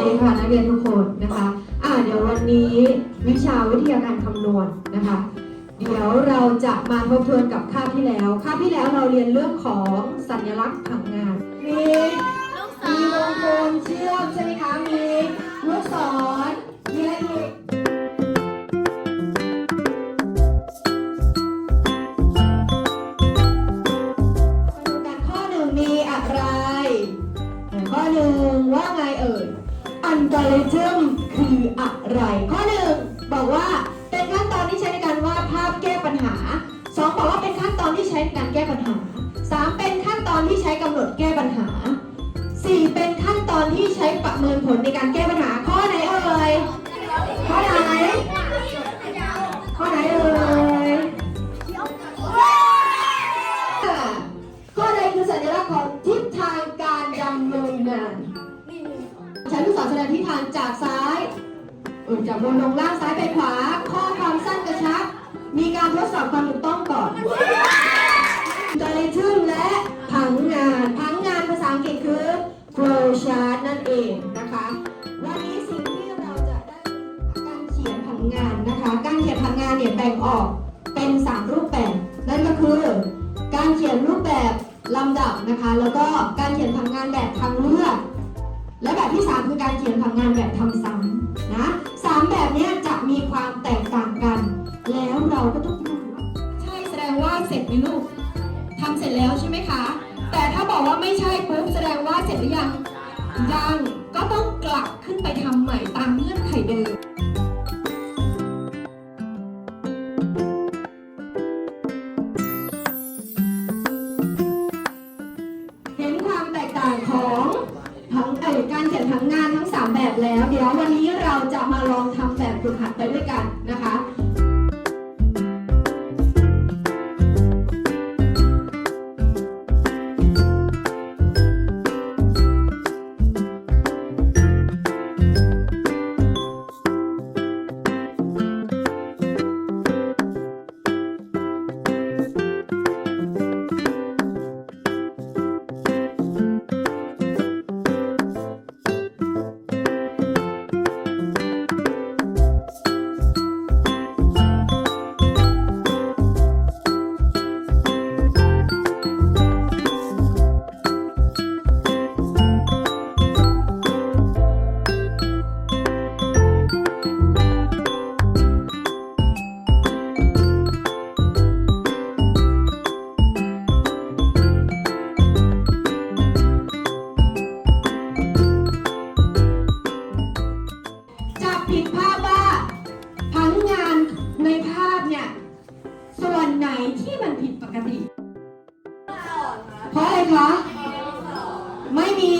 ดีค่ะนักเรียนทุกคนนะคะอ่าเดี๋ยววันนี้วิชาวิทยาการคำนวณนะคะ เดี๋ยวเราจะมาทบทวนกับคาบที่แล้ว คาบที่แล้วเราเรียนเรื่องของสัญลักษณ์ผังงาน มีมีวงกลมเชื่ อันกอริทึมคืออะไร ข้อหนึ่งบอกว่าเป็นขั้นตอนที่ใช้ในการวาดภาพแก้ปัญหาสองบอกว่าเป็นขั้นตอนที่ใช้ในการแก้ปัญหาสามเป็นขั้นตอนที่ใช้กำหนดแก้ปัญหาสี่เป็นขั้นตอนที่ใช้ประเมินผลในการแก้ปัญหา ข้อไหนเอ่ย ใช้ลูกศรแสดงทิศทางจากซ้ายเออจากบนลงล่างซ้ายไปขวา ข้อความสั้นกระชับ มีการทดสอบความถูกต้องก่อนจอริทึมและผังงานผังงานภาษาอังกฤษคือ flow chart นั่นเองนะคะ วันนี้สิ่งที่เราจะได้การเขียนผังงานนะคะ การเขียนผังงานเนี่ยแบ่งออกเป็น 3 รูปแบบ นั่นก็คือ การเขียนรูปแบบลำดับนะคะ แล้วก็การเขียนผังงานแบบทางเลือก และแบบที่ 3 คือการเขียนผังงานแบบทำซ้ำนะสามแบบนี้จะมีความแตกต่างกัน แล้วเราก็ต้องดูว่าใช่แสดงว่าเสร็จไหมลูกทำเสร็จแล้วใช่ไหมคะ แต่ถ้าบอกว่าไม่ใช่ปุ๊บแสดงว่าเสร็จหรือยังยังก็ต้องกลับขึ้นไปทำใหม่ตามเงื่อนไขเดิม ทั้งงานทั้ง 3 แบบแล้ว เดี๋ยววันนี้ จะผิดภาพว่าผังงานในภาพเนี่ยส่วนไหนที่มันผิดปกติ เพราะอะไรคะ ไม่มี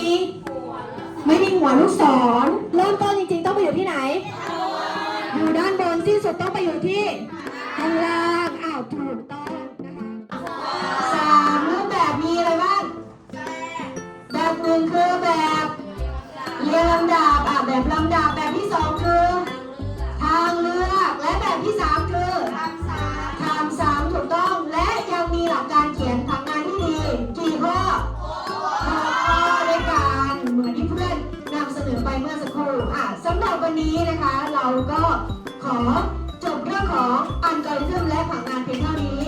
ไม่มีหัวลูกศรเริ่มต้นจริงๆ ต้องไปอยู่ที่ไหน อยู่ด้านบนสิ้นสุดต้องไปอยู่ที่ข้างล่างอ้าวถูกต้องนะคะสามรูปแบบมีอะไรบ้างแบบหนึ่งคือ เรียงลำดับอะแบบลำดับแบบที่สองคือ ทางเลือกและแบบที่สามคือทำซ้ำถูกต้องและยังมีหลักการเขียนผังงานที่ดีกี่ข้อหกข้อด้วยกันเหมือนที่เพื่อนนำเสนอไปเมื่อสักครู่อะสำหรับวันนี้นะคะ เราก็ขอจบเรื่องของอัลกริทึมและผังงานเพียงเท่านี้